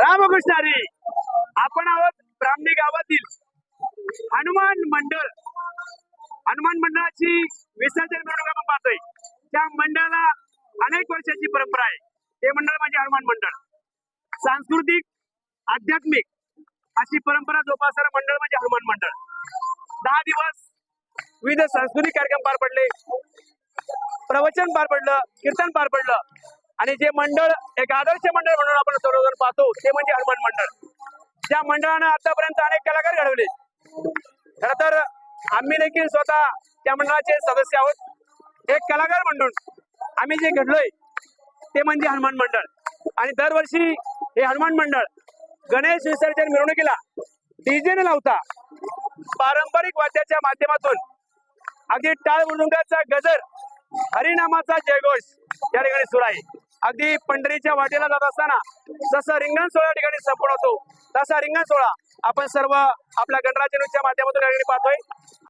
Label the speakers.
Speaker 1: रामकृष्ण हरी आपण आहोत ब्राह्मणी गावातील हनुमान मंडळ. हनुमान मंडळाची विसर्जन मिरवणूक आपण पाहतोय. त्या मंडळाला अनेक वर्षाची परंपरा आहे. हे मंडळ म्हणजे हनुमान मंडळ. सांस्कृतिक आध्यात्मिक अशी परंपरा जोपासणारं मंडळ म्हणजे हनुमान मंडळ. दहा दिवस विविध सांस्कृतिक कार्यक्रम पार पडले. प्रवचन पार पडलं कीर्तन पार पडलं. आणि जे मंडळ एक आदर्श मंडळ म्हणून आपण सर्वजण पाहतो ते म्हणजे हनुमान मंडळ. त्या मंडळानं आतापर्यंत अनेक कलाकार घडवले. खर तर आम्ही देखील स्वतः त्या मंडळाचे सदस्य आहोत. एक कलाकार म्हणून आम्ही जे घडलोय ते म्हणजे हनुमान मंडळ. आणि दरवर्षी हे हनुमान मंडळ गणेश विसर्जन मिरवणुकीला डीजे न लावता पारंपरिक वाद्याच्या माध्यमातून. अगदी टाळ मृदुंगाचा गजर हरिनामाचा जयघोष या ठिकाणी सुरू आहे. अगदी पंढरीच्या वाटेला जात असताना जसं रिंगण सोहळा ठिकाणी संपूर्ण होतो तसा रिंगण सोहळा आपण सर्व आपल्या गणराज्य माध्यमातून ठिकाणी पाहतोय.